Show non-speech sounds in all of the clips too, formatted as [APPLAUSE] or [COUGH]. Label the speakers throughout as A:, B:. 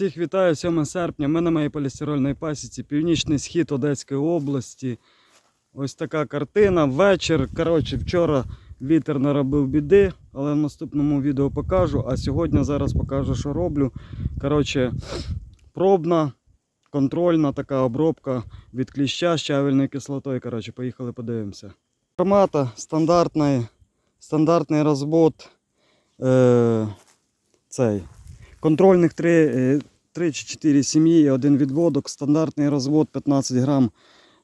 A: Всіх вітаю 7 серпня. Ми на моїй полістирольній пасіці, північний схід Одеської області. Ось така картина. Вечір. Коротше, вчора вітер наробив біди, але в наступному відео покажу. А сьогодні зараз покажу, що роблю. Коротше, пробна, контрольна така обробка від кліща з щавельною кислотою. Коротше, поїхали подивимося. Формата стандартний, стандартний розвод. Е, цей. Контрольних 3, 3 чи 4 сім'ї один відводок, стандартний розвод 15 грам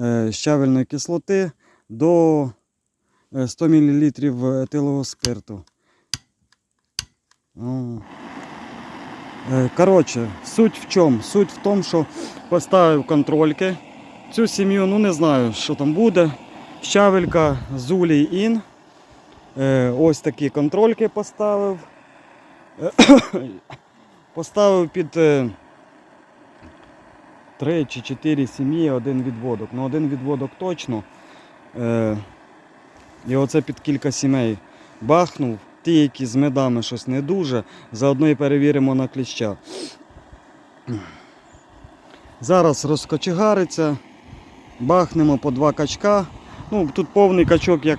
A: е, щавельної кислоти до е, 100 мл етилового спирту. Е, Коротше, суть в чому? Суть в тому, що поставив контрольки. Цю сім'ю, ну не знаю, що там буде. Щавелька Зулій Ін. Е, Ось такі контрольки поставив. Поставив під 3 чи 4 сім'ї один відводок. Ну один відводок точно. Е, і оце під кілька сімей бахнув. Ті, які з медами щось не дуже. Заодно і перевіримо на кліща. Зараз розкочегариться. Бахнемо по два качка. Ну, тут повний качок, як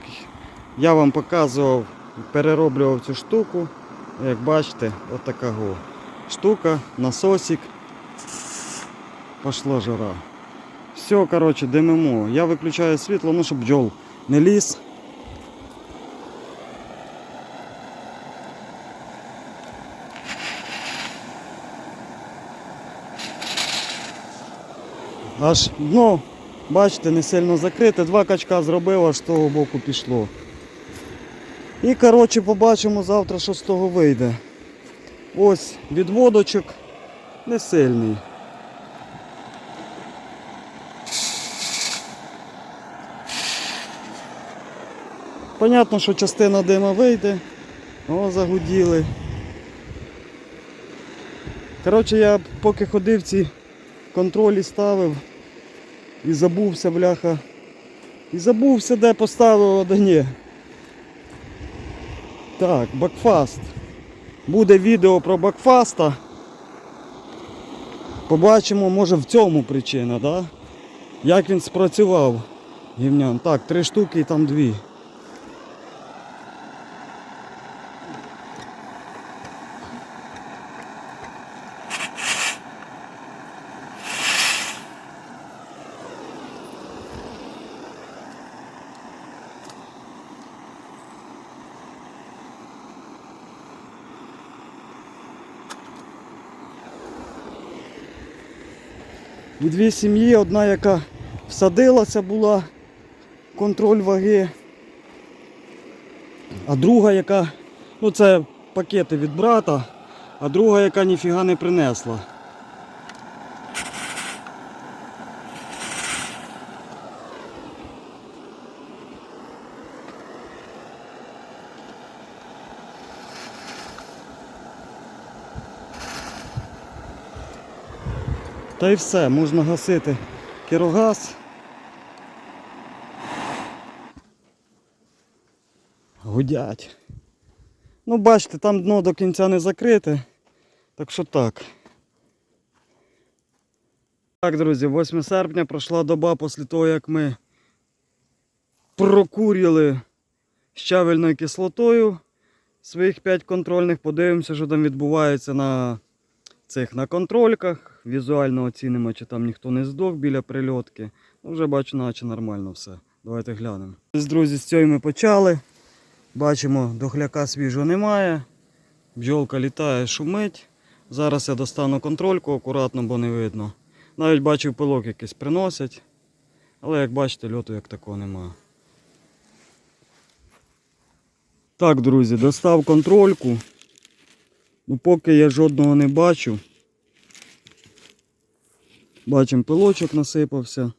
A: я вам показував, перероблював цю штуку. Як бачите, отака го штука, насосик. Пошла жара. Все, коротше, димимо. Я виключаю світло, ну щоб бджол не ліз. Аж дно, бачите, не сильно закрите. Два качка зробив, аж з того боку пішло. І коротше побачимо завтра, що з того вийде. Ось відводочок не сильний. Понятно, що частина дима вийде. О, загуділи. Коротше, я поки ходив ці контролі ставив і забувся, бляха. І забувся, де поставив, а ні. Так, бакфаст. Буде відео про Бакфаста. Побачимо, може в цьому причина, да? як він спрацював. Гівнян. Так, три штуки і там дві. Дві сім'ї, одна, яка всадилася була, контроль ваги, а друга, яка, ну це пакети від брата, а друга, яка ніфіга не принесла. Та й все, можна гасити кірогаз. Гудять. Ну, бачите, там дно до кінця не закрите. Так що так. Так, друзі, 8 серпня пройшла доба після того, як ми прокурили щавельною кислотою своїх 5 контрольних. Подивимося, що там відбувається на цих на контрольках. Візуально оцінимо, чи там ніхто не здох біля прильотки. Ну, вже бачу, наче нормально все. Давайте глянемо. Друзі, з цієї ми почали. Бачимо, дохляка свіжого немає. Бджолка літає, шумить. Зараз я достану контрольку акуратно, бо не видно. Навіть бачив пилок якийсь приносять. Але як бачите, льоту як такого немає. Так, друзі, достав контрольку. Ну, поки я жодного не бачу. Бачимо, пилочок насипався.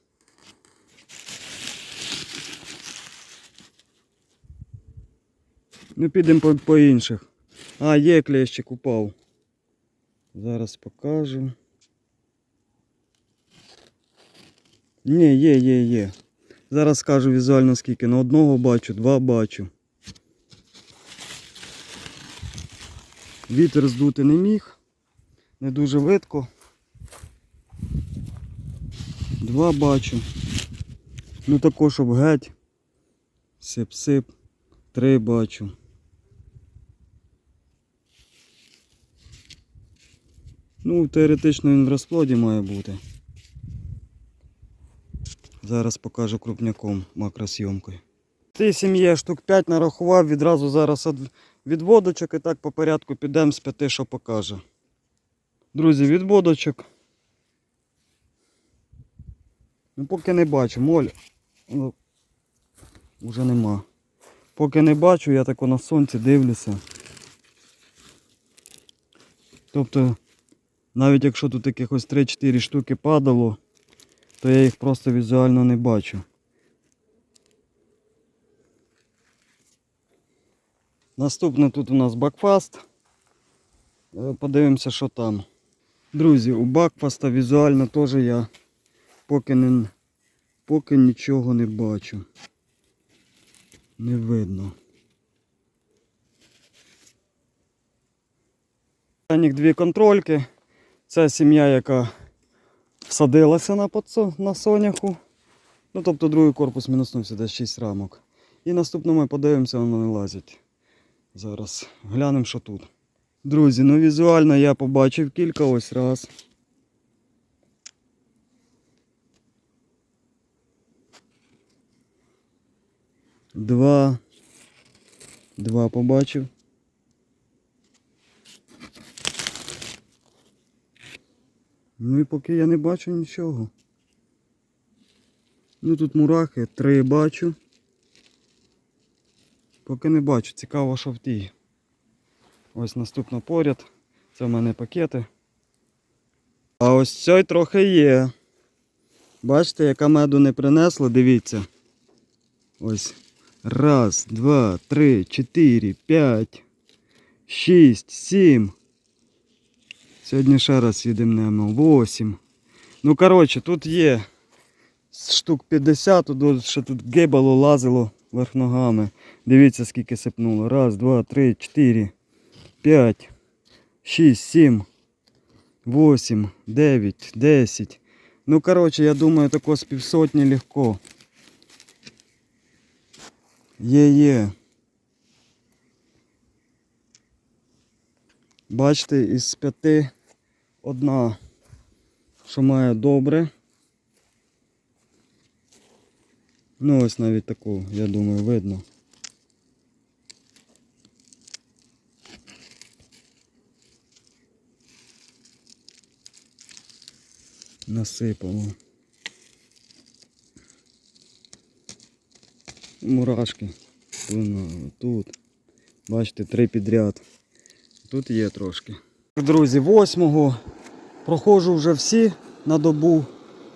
A: Ну, підемо по, по інших. А, є клещик упав. Зараз покажу. Ні, є, є, є. Зараз скажу візуально скільки. На одного бачу, два бачу. Вітер здути не міг. не дуже видко. Два бачу. Ну також щоб геть. Сип-сип. Три бачу. Ну, теоретично він в розплоді має бути. Зараз покажу крупняком макросйомкою. Ти сім'є штук 5 нарахував, відразу зараз від- відводочок і так по порядку підемо з п'яти, що покаже. Друзі, відводочок. Ну, поки не бачу, моль. Ну, вже нема. Поки не бачу, я тако на сонці дивлюся. Тобто, навіть якщо тут якихось 3-4 штуки падало, то я їх просто візуально не бачу. Наступне тут у нас бакфаст. Е, Подивимося, що там. Друзі, у бакфаста візуально теж я поки, не, поки нічого не бачу. Не видно. Останніх дві контрольки. Це сім'я, яка всадилася на, на соняху. Ну, тобто другий корпус мінуснувся десь 6 рамок. І наступно ми подивимося, воно не. Зараз глянемо, що тут. Друзі, ну візуально я побачив кілька ось раз. Два. Два побачив. Ну і поки я не бачу нічого. Ну тут мурахи, три бачу. Поки не бачу, цікаво, що в тій. Ось наступно поряд. Це в мене пакети. А ось цей трохи є. Бачите, яка меду не принесла, дивіться. Ось. Раз, два, три, чотири, п'ять, шість, сім. Сьогодні ще раз їдемо. Восім. Ну, коротше, тут є штук 50, тут ще тут гебало лазило верх ногами. Дивіться, скільки сипнуло. Раз, два, три, чотири, п'ять, шість, сім, восім, дев'ять, десять. Ну, коротше, я думаю, тако з півсотні легко. Є, є. Бачите, із п'яти одна, що має добре. Ну ось навіть таку, я думаю, видно. Насипало. Мурашки. Тут. Бачите, три підряд. Тут є трошки. Друзі, восьмого проходжу вже всі на добу.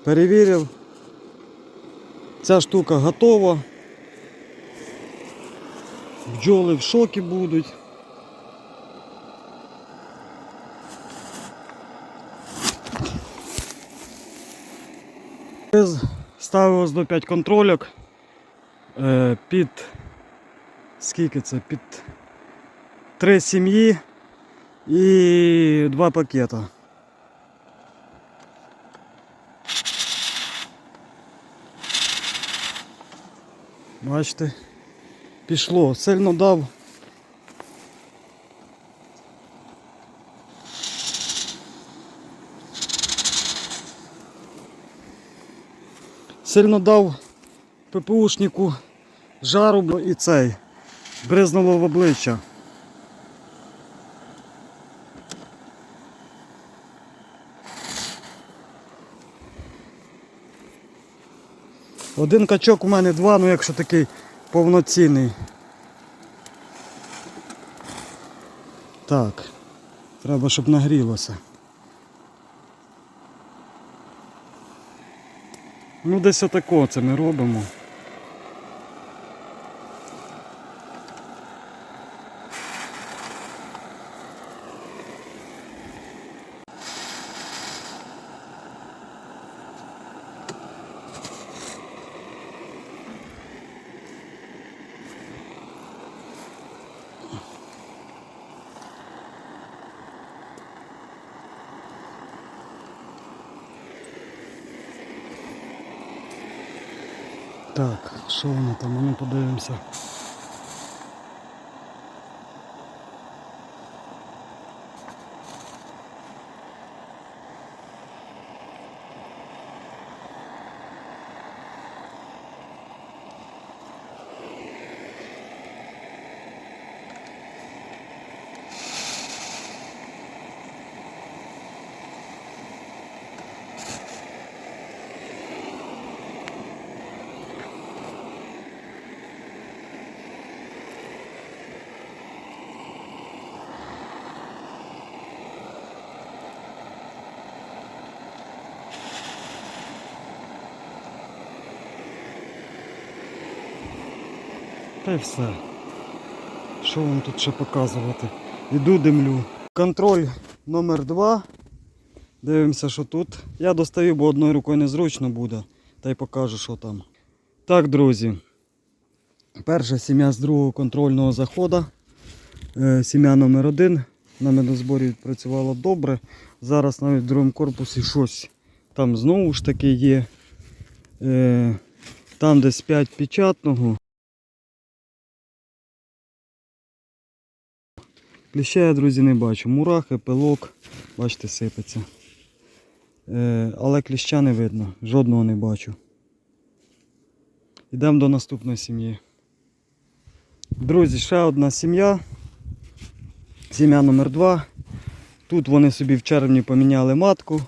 A: Перевірив. Ця штука готова. Бджоли в шокі будуть. Ставилось до 5 контрольок. Е, під скільки це? Під три сім'ї і два пакета. Бачите, пішло, сильно дав. Сильно дав ППУшнику жару і цей бризнуло в обличчя. Один качок у мене два, ну якщо такий повноцінний. Так, треба, щоб нагрілося. Ну десь отако це ми робимо. Так, що воно там? А Ну подивимося. Та й все. Що вам тут ще показувати? Іду димлю. Контроль номер 2 Дивимося, що тут. Я достаю, бо одною рукою незручно буде. Та й покажу, що там. Так, друзі. Перша сім'я з другого контрольного заходу. Е, Сім'я номер 1 на медозборі відпрацювала добре. Зараз навіть в другому корпусі щось там знову ж таки є. Е, Там десь 5 печатного. Кліща я, друзі, не бачу. Мурахи, пилок, бачите, сипеться. Е, але кліща не видно, жодного не бачу. Йдемо до наступної сім'ї. Друзі, ще одна сім'я. Сім'я номер 2 Тут вони собі в червні поміняли матку.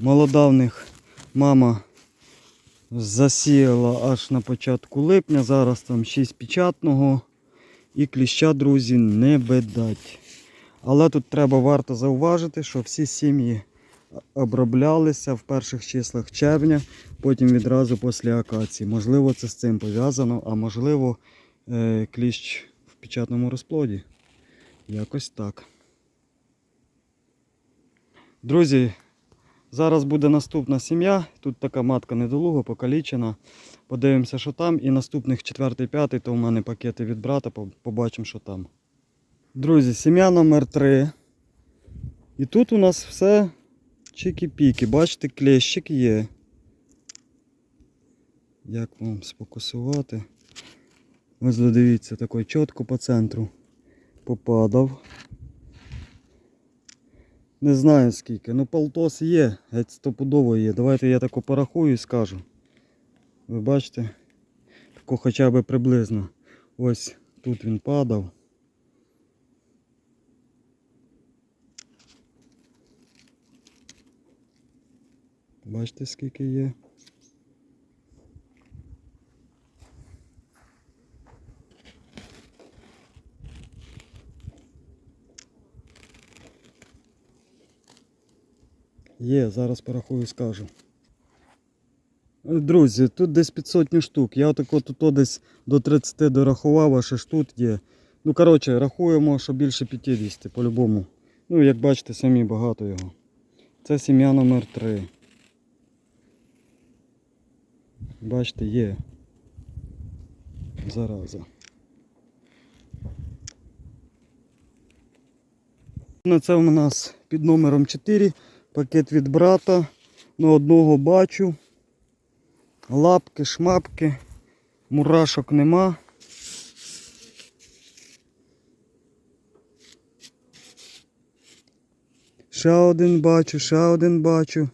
A: Молода в них мама засіяла аж на початку липня. Зараз там 6 печатного. І кліща, друзі, не бедать. Але тут треба варто зауважити, що всі сім'ї оброблялися в перших числах червня, потім відразу після акації. Можливо, це з цим пов'язано, а можливо, е, кліщ в печатному розплоді. Якось так. Друзі, зараз буде наступна сім'я. Тут така матка недолуга, покалічена. Подивимося, що там. І наступних 4-5, то у мене пакети від брата, побачимо, що там. Друзі, сім'я номер 3 І тут у нас все чики-піки. Бачите, клещик є. Як вам сфокусувати? Ось дивіться, такий чітко по центру попадав. Не знаю скільки. Ну полтос є, геть стопудово є. Давайте я тако порахую і скажу. Ви бачите? Тако хоча б приблизно. Ось тут він падав. Бачите скільки є. Є, зараз порахую і скажу. Друзі, тут десь під сотню штук. Я отако тут десь до 30 дорахував, а ще ж тут є. Ну, коротше, рахуємо, що більше 50 по-любому. Ну, як бачите, самі багато його. Це сім'я номер 3. Бачите, є. Зараза. Ну, це у нас під номером 4. Пакет від брата. Ну, одного бачу. Лапки, шмапки. Мурашок нема. Ще один бачу, ще один бачу.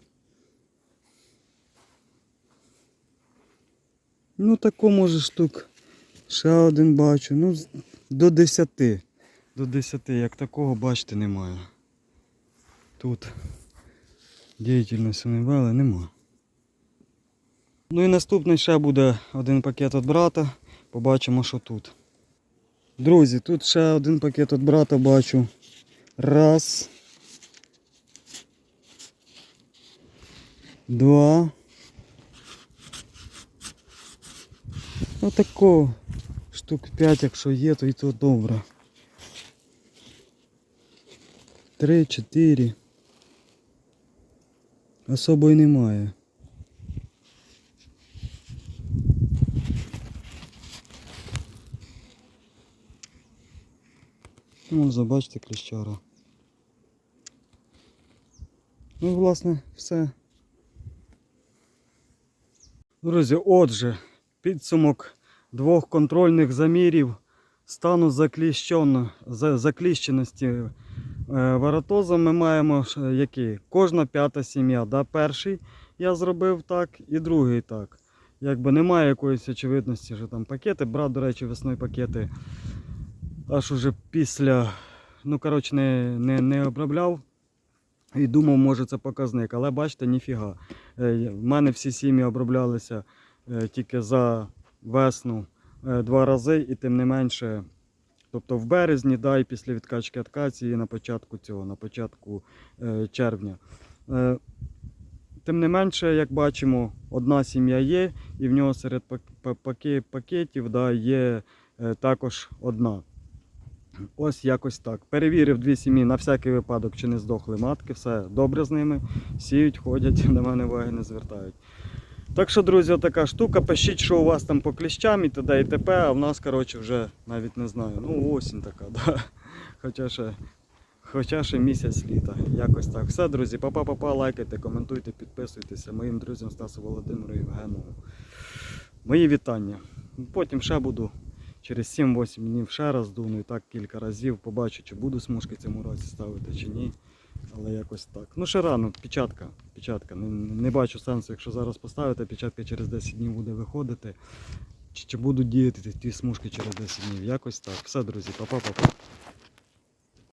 A: Ну тако може штук. Ще один бачу. Ну, до 10. До 10, як такого бачити немає. Тут діяльності не вели, нема. Ну і наступний ще буде один пакет від брата. Побачимо, що тут. Друзі, тут ще один пакет від брата бачу. Раз. Два. Отако. Штук 5, якщо є, то і то добре. Три, чотири. Особо й немає. Ну, забачте кліщара. Ну, власне, все. Друзі, отже, підсумок двох контрольних замірів стану закліщено, закліщеності варатоза ми маємо е, які? Кожна п'ята сім'я. Да? Перший я зробив так і другий так. Якби немає якоїсь очевидності, що там пакети. Брат, до речі, весною пакети аж уже після, ну коротше, не, не, не обробляв. І думав, може це показник, але бачите, ніфіга. Е, В мене всі сім'ї оброблялися е, тільки за весну е, два рази, і тим не менше, тобто в березні, да, і після відкачки акації на початку цього, на початку е, червня. Е, Тим не менше, як бачимо, одна сім'я є, і в нього серед пак- пакетів да, є е, також одна. Ось якось так. Перевірив дві сім'ї на всякий випадок, чи не здохли матки, все добре з ними. Сіють, ходять, [LAUGHS] на мене уваги не звертають. Так що, друзі, така штука. Пишіть, що у вас там по кліщам і т.д. і т.п. А в нас, коротше, вже навіть не знаю. Ну, осінь така, [LAUGHS] да. Хоча ще, хоча ще місяць літа. Якось так. Все, друзі, па-па-па-па, лайкайте, коментуйте, підписуйтеся. Моїм друзям Стасу Володимиру Євгенову. Мої вітання. Потім ще буду через 7-8 днів ще раз дуну і так кілька разів. Побачу, чи буду смужки цьому році ставити, чи ні. Але якось так. Ну, ще рано, печатка. печатка. Не, не бачу сенсу, якщо зараз поставити, печатка через 10 днів буде виходити. Чи, чи будуть діяти ті смужки через 10 днів. Якось так. Все, друзі, па-па-па-па.